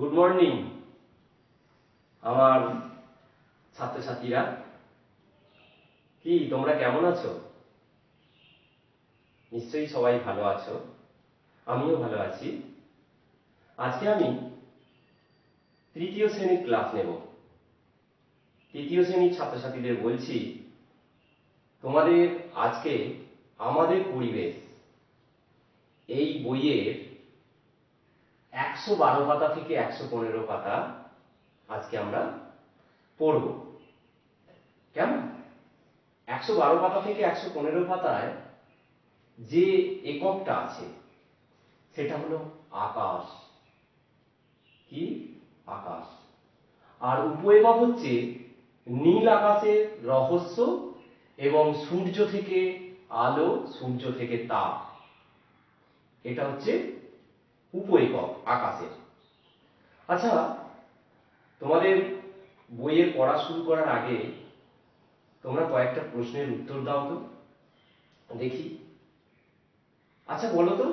Good morning আমার ছাত্রছাত্রীরা। কি, তোমরা কেমন আছো? নিশ্চয়ই সবাই ভালো আছো। আমিও ভালো আছি। আজকে আমি তৃতীয় শ্রেণির ক্লাস নেব। তৃতীয় শ্রেণির ছাত্রছাত্রীদের বলছি, তোমাদের আজকে আমাদের পরিবেশ, এই বইয়ের একশো বারো পাতা থেকে একশো পনেরো পাতা আজকে আমরা পড়ব। কেমন? একশো বারো পাতা থেকে একশো পনেরো পাতায় যে এককটা আছে, সেটা হলো আকাশ। কি? আকাশ। আর উপএকক হচ্ছে নীল আকাশের রহস্য এবং সূর্য থেকে আলো, সূর্য থেকে তাপ। এটা হচ্ছে উপএকক আকাশের। আচ্ছা তোমাদের বইয়ের পড়া শুরু করার আগে তোমরা কয়েকটা প্রশ্নের উত্তর দাও তো। দেখি। আচ্ছা বলো তো,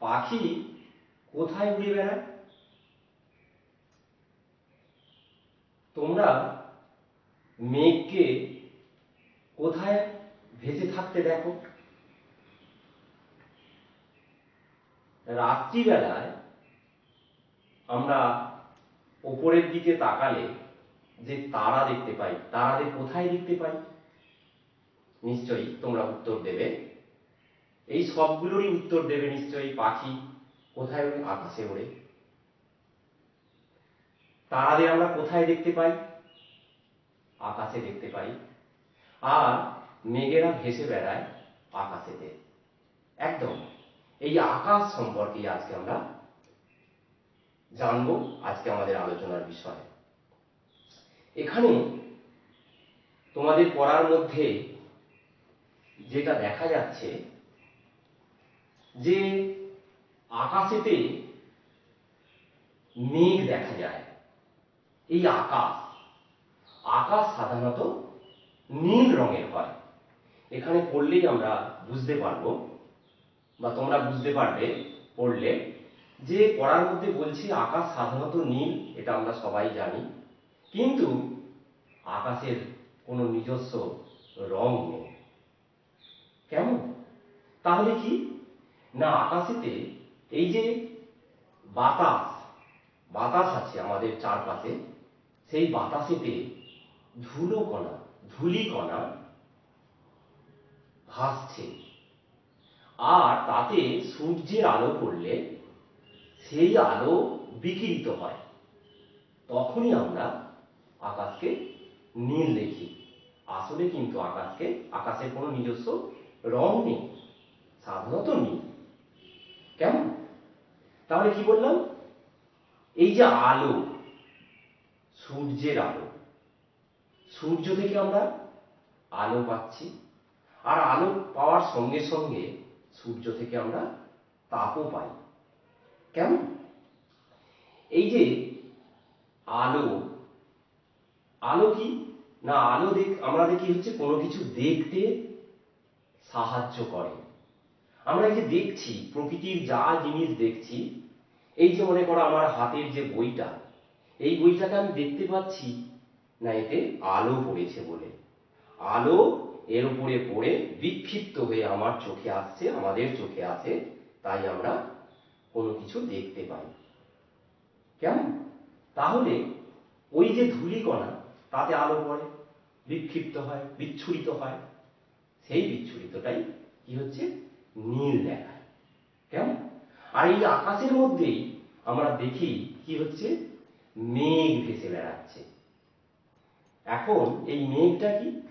পাখি কোথায় উড়ে বেড়ায়? তোমরা মেঘকে কোথায় ভেসে থাকতে দেখো? রাত্রিবেলায় আমরা ওপরের দিকে তাকালে যে তারা দেখতে পাই, তারাদের কোথায় দেখতে পাই? নিশ্চয়ই তোমরা উত্তর দেবে। এই সবগুলোরই উত্তর দেবে নিশ্চয়ই পাখি কোথায় ওড়ে আকাশে ওড়ে। তারাদের আমরা কোথায় দেখতে পাই? আকাশে দেখতে পাই। আর মেঘেরা ভেসে বেড়ায় আকাশেতে। একদম। এই আকাশ সম্পর্কে আজকে আমরা জানব, আজকে আমাদের আলোচনার বিষয়। এখানে তোমাদের পড়ার মধ্যে যেটা দেখা যাচ্ছে, যে আকাশেতে মেঘ দেখা যায়। এই আকাশ আকাশ সাধারণত নীল রঙের হয়। এখানে পড়লেই আমরা বুঝতে পারব বা তোমরা বুঝতে পারবে, পড়লে, যে পড়ার মধ্যে বলছি আকাশ সাধারণত নীল, এটা আমরা সবাই জানি। কিন্তু আকাশের কোনো নিজস্ব রং নেই। কেমন? তাহলে কি? না, আকাশেতে এই যে বাতাস বাতাস আছে আমাদের চারপাশে, সেই বাতাসেতে ধুলো কণা, ধুলি কণা ভাসছে। আর তাতে সূর্যের আলো পড়লে সেই আলো বিকিরিত হয়। তখনই আমরা আকাশকে নীল দেখি। আসলে কিন্তু আকাশকে, আকাশের কোনো নিজস্ব রং নেই, সাধারণত নীল। কেমন? তাহলে কি বললাম? এই যে আলো, সূর্যের আলো, সূর্য থেকে আমরা আলো পাচ্ছি। আর আলো পাওয়ার সঙ্গে সঙ্গে সূর্য থেকে আমরা তাপও পাই। কেমন? এই যে আলো আলো কি? না, আলো দেখ, আমরা দেখি হচ্ছে কোনো কিছু দেখতে সাহায্য করে। আমরা এই যে দেখছি, প্রকৃতির যা জিনিস দেখছি, এই যে মনে করো আমার হাতের যে বইটা, এই বইটাকে আমি দেখতে পাচ্ছি না, এতে আলো পড়েছে বলে। আলো এর উপরে পড়ে বিক্ষিপ্ত হয়ে আমার চোখে আসছে, আমাদের চোখে আসে তাই আমরা কোনো কিছু দেখতে পাই। কেমন? তাহলে ওই যে ধূলিকণা, তাতে আলো পড়ে, বিক্ষিপ্ত হয়, বিচ্ছুরিত হয়। সেই বিচ্ছুরিতটাই কি হচ্ছে? নীল দেখায়। কেমন? আর এই আকাশের মধ্যেই আমরা দেখি কি হচ্ছে? মেঘ ভেসে বেড়াচ্ছে। এখন এই মেঘটা কি?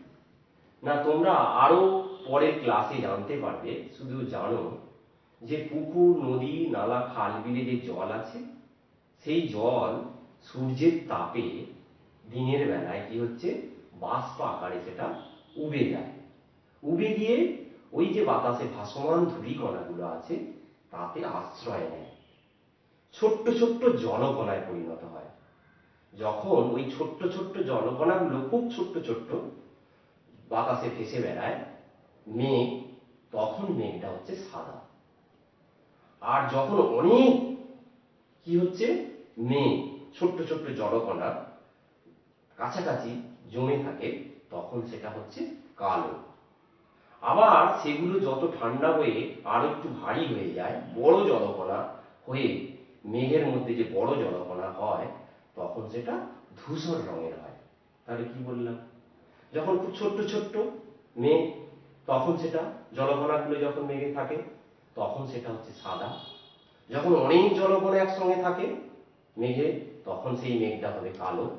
না, তোমরা আরও পরের ক্লাসে জানতে পারবে, শুধু জানো যে পুকুর, নদী, নালা, খাল বিলে যে জল আছে, সেই জল সূর্যের তাপে দিনের বেলায় কি হচ্ছে? বাষ্প আকারে সেটা উবে যায়। উবে গিয়ে ওই যে বাতাসে ভাসমান ধূলিকণাগুলো আছে, তাতে আশ্রয় নেয়। ছোট্ট ছোট্ট জলকণায় পরিণত হয়। যখন ওই ছোট্ট ছোট্ট জলকণাগুলো খুব ছোট্ট ছোট্ট বাতাসে ভেসে বেড়ায়, মেঘ, তখন মেঘটা হচ্ছে সাদা। আর যখন অনেক, কি হচ্ছে? মেঘ, ছোট্ট ছোট্ট জলকণা কাছাকাছি জমে থাকে, তখন সেটা হচ্ছে কালো। আবার সেগুলো যত ঠান্ডা হয়ে আর একটু ভারী হয়ে যায়, বড় জলকণা হয়ে মেঘের মধ্যে যে বড় জলকণা হয়, তখন সেটা ধূসর রঙের হয়। তাহলে কি বললাম? যখন খুব ছোট্ট ছোট্ট মেঘ তখন সেটা জলকণাগুলো যখন মেঘে থাকে, তখন সেটা হচ্ছে সাদা। যখন অনেক জলকণা একসঙ্গে থাকে মেঘে তখন সেই মেঘটা হবে কালো।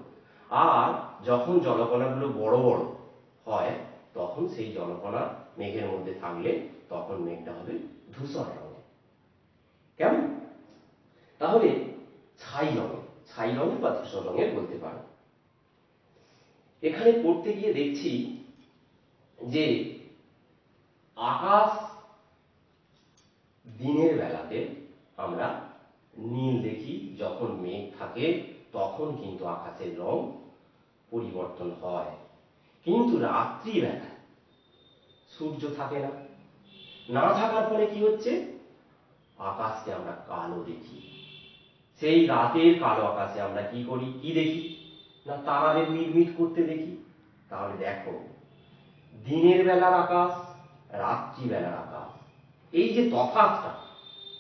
আর যখন জলকণাগুলো বড় বড় হয়, তখন সেই জলকণা মেঘের মধ্যে থাকলে তখন মেঘটা হবে ধূসর রঙের। কেমন? তাহলে ছাই রঙের ছাই রঙের বা ধূসর রঙের বলতে পারো। এখানে পড়তে গিয়ে দেখছি যে আকাশ দিনের বেলাতে আমরা নীল দেখি, যখন মেঘ থাকে, তখন কিন্তু আকাশের রং পরিবর্তন হয়। কিন্তু রাত্রিবেলা সূর্য থাকে না। না থাকার ফলে কি হচ্ছে? আকাশকে আমরা কালো দেখি। সেই রাতের কালো আকাশে আমরা কি করি? কি দেখি? না তারাদের মিটমিট করতে দেখি, তাহলে দেখো, দিনের বেলার আকাশ রাত্রি বেলার আকাশ। এই যে তফাৎটা,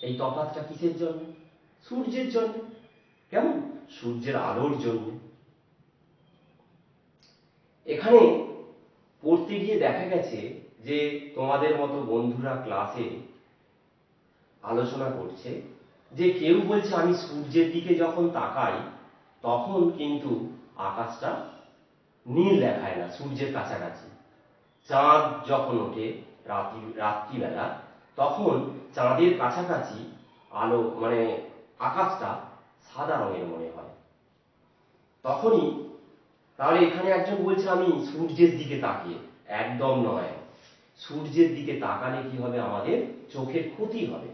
এই তফাৎটা কিসের জন্য? সূর্যের জন্য। কেমন? সূর্যের আলোর জন্য। এখানে পড়তে গিয়ে দেখা গেছে যে তোমাদের মতো বন্ধুরা ক্লাসে আলোচনা করছে যে কেউ বলছে, আমি সূর্যের দিকে যখন তাকাই, তখন কিন্তু আকাশটা নীল দেখায় না, সূর্যের কাছাকাছি। চাঁদ যখন ওঠে রাত্রি, রাত্রিবেলা, তখন চাঁদের কাছাকাছি আলো মানে আকাশটা সাদা রঙের মনে হয়। তখনই, তাহলে এখানে একজন বলছে, আমি সূর্যের দিকে তাকিয়ে। একদম নয়। সূর্যের দিকে তাকালে কি হবে? আমাদের চোখের ক্ষতি হবে।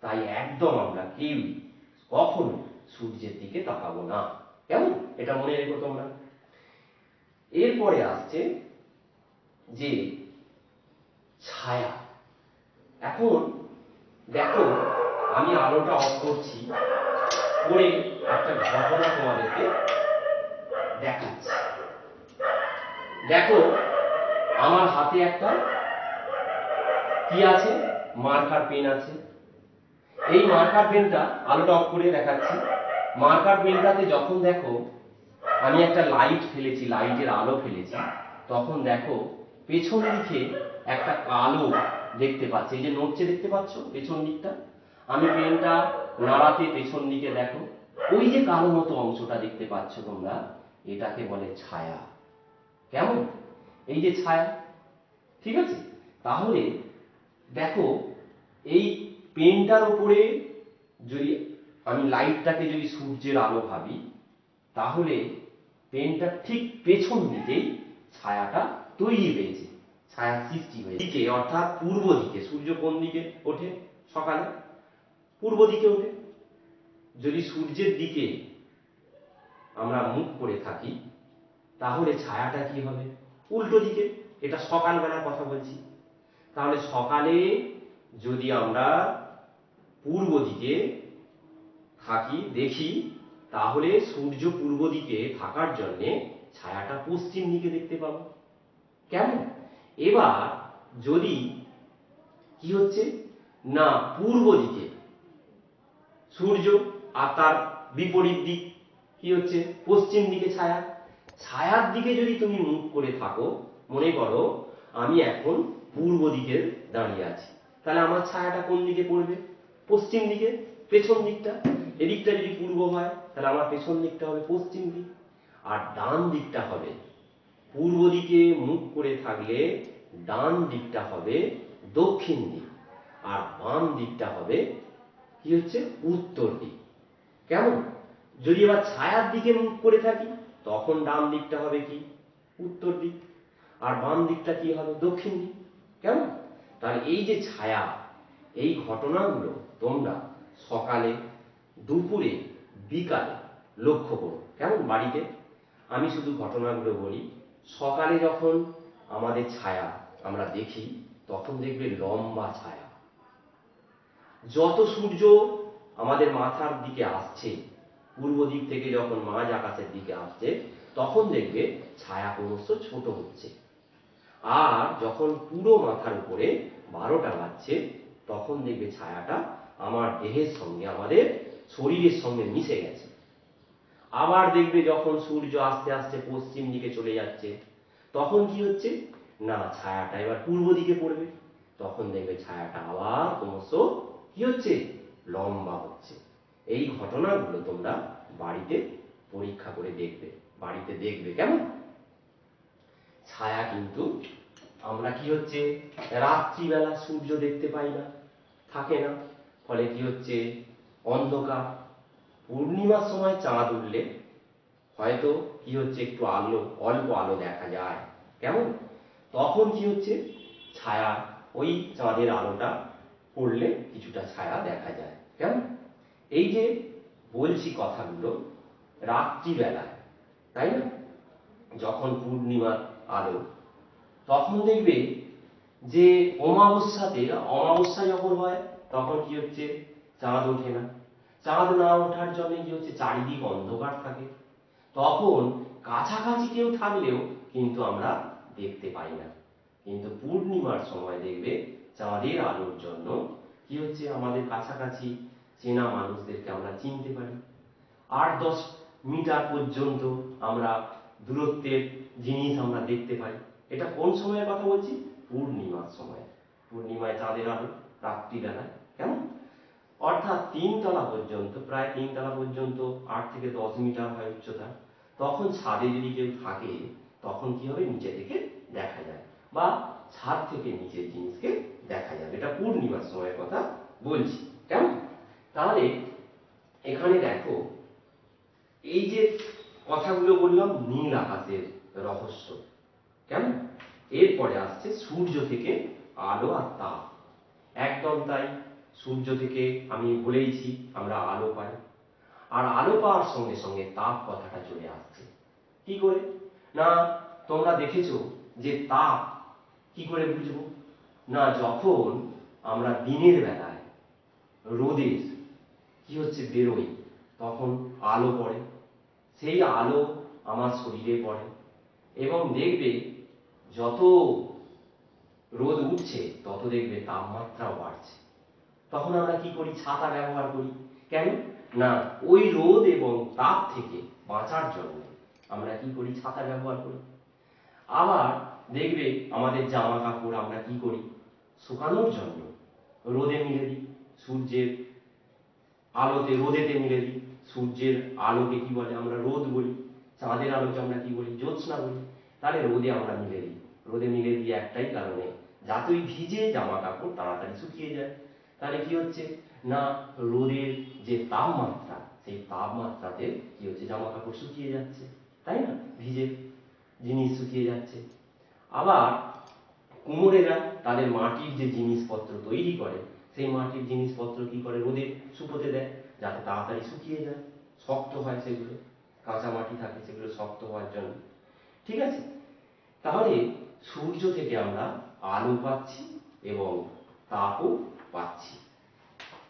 তাই একদম আমরা কেউই কখনো সূর্যের দিকে তাকাবো না। কেমন? এটা মনে রেখো তোমরা। এরপরে আসছে যে ছায়া। এখন দেখো, আমি আলোটা অফ করছি করে একটা ঘটনা তোমাদেরকে দেখাচ্ছি। দেখো, আমার হাতে একটা কি আছে? মার্কার পেন আছে। এই মার্কার পেনটা আলোটা অফ করে দেখাচ্ছি। মার্কার পেনটাতে যখন দেখো, আমি একটা লাইট ফেলেছি লাইটের আলো ফেলেছি, তখন দেখো, পেছন দিকে একটা কালো দেখতে পাচ্ছি। এই যে নড়ছে দেখতে পাচ্ছ পেছন দিকটা? আমি পেনটা নাড়াতে পেছন দিকে দেখো, ওই যে কালো মতো অংশটা দেখতে পাচ্ছ তোমরা, এটাকে বলে ছায়া। কেমন? এই যে ছায়া, ঠিক আছে? তাহলে দেখো, এই পেনটার উপরে যদি আমি লাইটটাকে যদি সূর্যের আলো ভাবি, তাহলে পেনটা ঠিক পেছন দিকেই ছায়াটা তৈরি হয়েছে, ছায়া সৃষ্টি হয়েছে। দিকে, অর্থাৎ পূর্ব দিকে, সূর্য কোন দিকে ওঠে? সকালে। পূর্ব দিকে ওঠে। যদি সূর্যের দিকে আমরা মুখ করে থাকি, তাহলে ছায়াটা কি হবে? উল্টো দিকে। এটা সকালবেলার কথা বলছি। তাহলে সকালে যদি আমরা পূর্ব দিকে থাকি, দেখি, তাহলে সূর্য পূর্ব দিকে থাকার জন্যে ছায়াটা পশ্চিম দিকে দেখতে পাবো। কেমন? এবার যদি কি হচ্ছে? না, পূর্ব দিকে। সূর্য আর তার বিপরীত দিক কি হচ্ছে? পশ্চিম দিকে ছায়া। ছায়ার দিকে যদি তুমি মুখ করে থাকো, মনে করো আমি এখন পূর্ব দিকে দাঁড়িয়ে আছি। তাহলে আমার ছায়াটা কোন দিকে পড়বে? পশ্চিম দিকে, পেছন দিকটা। এদিকটা যদি পূর্ব হয়, তাহলে আমার পেছন দিকটা হবে পশ্চিম দিক। আর ডান দিকটা হবে পূর্ব দিকে মুখ করে থাকলে ডান দিকটা হবে দক্ষিণ দিক। আর বাম দিকটা হবে কি হচ্ছে? উত্তর দিক। কেমন? যদি এবার ছায়ার দিকে মুখ করে থাকি, তখন ডান দিকটা হবে কি? উত্তর দিক। আর বাম দিকটা কি হবে? দক্ষিণ দিক। কেমন? তাহলে এই যে ছায়া, এই ঘটনাগুলো তোমরা সকালে দুপুরে, বিকালে লক্ষ্য করো কেমন বাড়িতে? আমি শুধু ঘটনাগুলো বলি। সকালে যখন আমাদের ছায়া আমরা দেখি, তখন দেখবে লম্বা ছায়া। যত সূর্য আমাদের মাথার দিকে আসছে, পূর্ব দিক থেকে যখন মাঝ আকাশের দিকে আসছে, তখন দেখবে ছায়া ক্রমশ ছোট হচ্ছে। আর যখন পুরো মাথার উপরে বারোটা বাজছে, তখন দেখবে ছায়াটা আমার দেহের সঙ্গে আমাদের শরীরের সঙ্গে মিশে গেছে। আবার দেখবে যখন সূর্য আস্তে আস্তে পশ্চিম দিকে চলে যাচ্ছে, তখন কি হচ্ছে? না, ছায়াটা এবার পূর্ব দিকে পড়বে। তখন দেখবে ছায়াটা আবার ক্রমশ কি হচ্ছে? লম্বা হচ্ছে। এই ঘটনাগুলো তোমরা বাড়িতে পরীক্ষা করে দেখবে, বাড়িতে দেখবে। কেমন? ছায়া কিন্তু আমরা কি হচ্ছে? রাত্রিবেলা সূর্য দেখতে পাই না, থাকে না। ফলে কি হচ্ছে? অন্ধকার। পূর্ণিমার সময় চাঁদ উঠলে হয়তো কি হচ্ছে একটু আলো, অল্প আলো দেখা যায়। কেমন? তখন কি হচ্ছে? ছায়া, ওই চাঁদের আলোটা পড়লে কিছুটা ছায়া দেখা যায়। কেমন? এই যে বলছি কথাগুলো রাত্রিবেলায়, তাই না? যখন পূর্ণিমার আলো, তখন দেখবে যে অমাবস্যাতে, অমাবস্যা যখন হয়, তখন কি হচ্ছে? চাঁদ ওঠে না। চাঁদ না ওঠার জন্য কি হচ্ছে চারিদিক অন্ধকার থাকে, তখন কাছাকাছি কেউ থাকলেও কিন্তু আমরা দেখতে পাই না। কিন্তু পূর্ণিমার সময় দেখবে চাঁদের আলোর জন্য কি হচ্ছে? আমাদের কাছাকাছি চেনা মানুষদেরকে আমরা চিনতে পারি। আট দশ মিটার পর্যন্ত আমরা দূরত্বের জিনিস আমরা দেখতে পাই। এটা কোন সময়ের কথা বলছি? পূর্ণিমার সময়। পূর্ণিমায় চাঁদের আলো, রাত্রিবেলায়। কেমন? অর্থাৎ তিনতলা পর্যন্ত, প্রায় তিনতলা পর্যন্ত আট থেকে দশ মিটার হয় উচ্চতা। তখন ছাদে যদি কেউ থাকে, তখন কি হবে? নিচে থেকে দেখা যায় বা ছাদ থেকে নিচের জিনিসকে দেখা যাবে। এটা পূর্ণিমার সময়ের কথা বলছি। কেমন? তাহলে এখানে দেখো, এই যে কথাগুলো বললাম, নীল আকাশের রহস্য। কেমন? এরপরে আসছে সূর্য থেকে আলো আর তাপ। একদম তাই। সূর্য থেকে আমি বলেইছি, আমরা আলো পাই। আর আলো পাওয়ার সঙ্গে সঙ্গে তাপ কথাটা চলে আসছে। কি করে? না, তোমরা দেখেছ যে তাপ কি করে বুঝব? না, যখন আমরা দিনের বেলায় রোদের, কি হচ্ছে, বেরোই, তখন আলো পড়ে। সেই আলো আমার শরীরে পড়ে এবং দেখবে যত রোদ উঠছে, তত দেখবে তাপমাত্রাও বাড়ছে। তখন আমরা কি করি? ছাতা ব্যবহার করি। কেন? না। ওই রোদ এবং তাপ থেকে বাঁচার জন্য আমরা কি করি? ছাতা ব্যবহার করি। আবার দেখবে আমাদের জামা কাপড় আমরা কি করি? শুকানোর জন্য রোদে মিলে দিই। সূর্যের আলোতে রোদেতে মিলে দিই। সূর্যের আলোকে কি বলে? আমরা রোদ বলি। চাঁদের আলোকে আমরা কি বলি? জ্যোৎস্না বলি। তাহলে রোদে আমরা মিলে দিই। রোদে মিলে দিই একটাই কারণে যাতেই ভিজে জামা কাপড় তাড়াতাড়ি শুকিয়ে যায়। তাহলে কি হচ্ছে? না, রোদের যে তাপমাত্রা, সেই তাপমাত্রাতে কি হচ্ছে? জামা কাপড় শুকিয়ে যাচ্ছে, তাই না? ভিজে জিনিস শুকিয়ে যাচ্ছে। আবার কুমোরেরা তাদের মাটির যে জিনিসপত্র তৈরি করে, সেই মাটির জিনিসপত্র কি করে? রোদে শুকোতে দেয়, যাতে তাড়াতাড়ি শুকিয়ে যায়। শক্ত হয় সেগুলো, কাঁচা মাটি থাকে, সেগুলো শক্ত হওয়ার জন্য। ঠিক আছে? তাহলে সূর্য থেকে আমরা আলো পাচ্ছি এবং তাপও পাচ্ছি।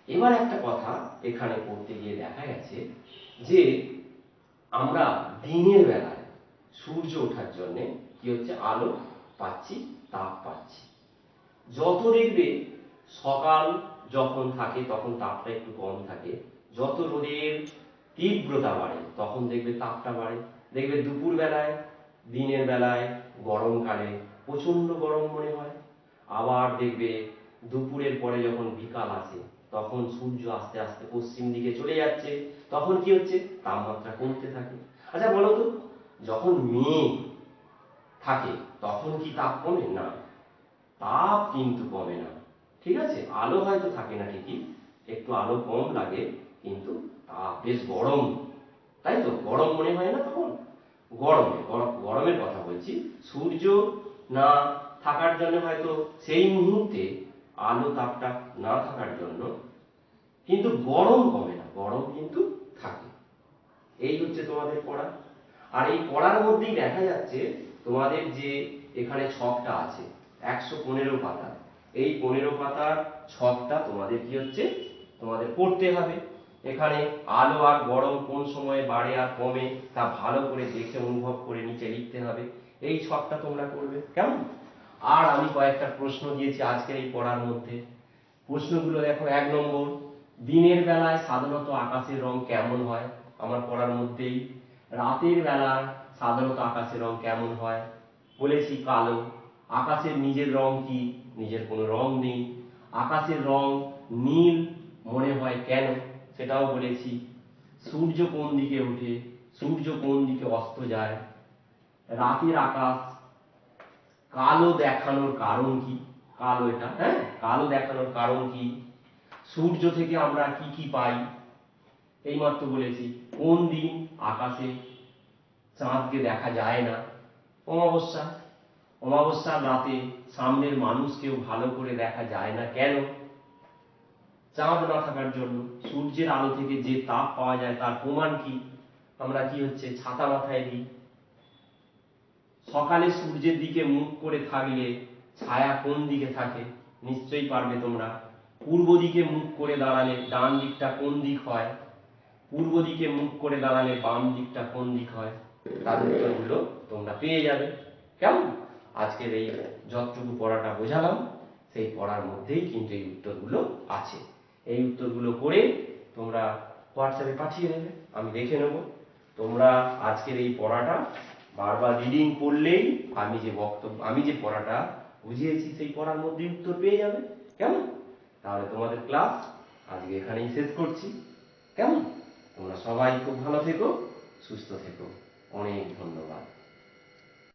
এবার একটা কথা এখানে পড়তে গিয়ে দেখা গেছে যে আমরা দিনের বেলায় সূর্য ওঠার জন্য কি হচ্ছে? আলো পাচ্ছি, তাপ পাচ্ছি। যত দেখবে সকাল যখন থাকে তখন তাপটা একটু কম থাকে। যত রোদের তীব্রতা বাড়ে তখন দেখবে তাপটা বাড়ে। দেখবে দুপুর বেলায়, দিনের বেলায় গরমকালে প্রচণ্ড গরম মনে হয়। আবার দেখবে দুপুরের পরে যখন বিকাল আসে, তখন সূর্য আস্তে আস্তে পশ্চিম দিকে চলে যাচ্ছে। তখন কি হচ্ছে? তাপমাত্রা কমতে থাকে। আচ্ছা বলো তো, যখন মেঘ থাকে, তখন কি তাপ কমে? না। তাপ কিন্তু কমে না। ঠিক আছে? আলো হয়তো থাকে না ঠিকই, একটু আলো কম লাগে, কিন্তু তাপ বেশ গরম। তাই তো? গরম মনে হয় না তখন? গরমে গরম গরমের কথা বলছি। সূর্য না থাকার জন্য হয়তো সেই মুহূর্তে আলো তাপটা না থাকার জন্য কিন্তু গরম কমে না, গরম কিন্তু থাকে। এই হচ্ছে তোমাদের পড়া। আর এই পড়ার মধ্যেই দেখা যাচ্ছে তোমাদের যে এখানে ছকটা আছে, একশো পনেরো পাতা। এই পনেরো পাতার ছকটা তোমাদের কি হচ্ছে? তোমাদের পড়তে হবে। এখানে আলো আর গরম কোন সময়ে বাড়ে আর কমে তা ভালো করে দেখে, অনুভব করে নিচে লিখতে হবে। এই ছকটা তোমরা করবে। কেমন? আর আমি কয়েকটা প্রশ্ন দিয়েছি আজকের এই পড়ার মধ্যে। প্রশ্নগুলো দেখো, এক নম্বর, দিনের বেলায় সাধারণত আকাশের রং কেমন হয়? আমার পড়ার মধ্যেই, রাতের বেলায় সাধারণত আকাশের রং কেমন হয়? বলেছি কালো। আকাশের নিজের রং কি? নিজের কোনো রং নেই। আকাশের রং নীল মনে হয় কেন? সেটাও বলেছি। সূর্য কোন দিকে ওঠে সূর্য কোন দিকে অস্ত যায়? রাতের আকাশ কালো দেখানোর কারণ কি? কালো এটা হ্যাঁ? কালো দেখানোর কারণ কি? সূর্য থেকে আমরা কি কি পাই? এইমাত্র বলেছি, কোন দিন আকাশে চাঁদকে দেখা যায় না? অমাবস্যা। অমাবস্যার রাতে সামনের মানুষকেও ভালো করে দেখা যায় না কেন? চাঁদ না থাকার জন্য সূর্যের আলো থেকে যে তাপ পাওয়া যায় তার প্রমাণ কি? আমরা কি হচ্ছে, ছাতা মাথায় দিই সকালে সূর্যের দিকে মুখ করে থাকলে ছায়া কোন দিকে থাকে নিশ্চয়ই পারবে তোমরা। পূর্ব দিকে মুখ করে দাঁড়ালে ডান দিকটা কোন দিক হয়? পূর্ব দিকে মুখ করে দাঁড়ালে বাম দিকটা কোন দিক হয়? তার উত্তরগুলো তোমরা পেয়ে যাবে। কেমন? আজকের এই যতটুকু পড়াটা বোঝালাম, সেই পড়ার মধ্যেই কিন্তু এই উত্তরগুলো আছে। এই উত্তরগুলো করে তোমরা হোয়াটসঅ্যাপে পাঠিয়ে দেবে, আমি দেখে নেব। তোমরা আজকের এই পড়াটা বারবার রিডিং পড়লেই আমি যে বক্তব্য, আমি যে পড়াটা বুঝিয়েছি, সেই পড়ার মধ্যে উত্তর পেয়ে যাবে। কেমন? তাহলে তোমাদের ক্লাস আজকে এখানেই শেষ করছি। কেমন? তোমরা সবাই খুব ভালো থেকো, সুস্থ থেকো। অনেক ধন্যবাদ।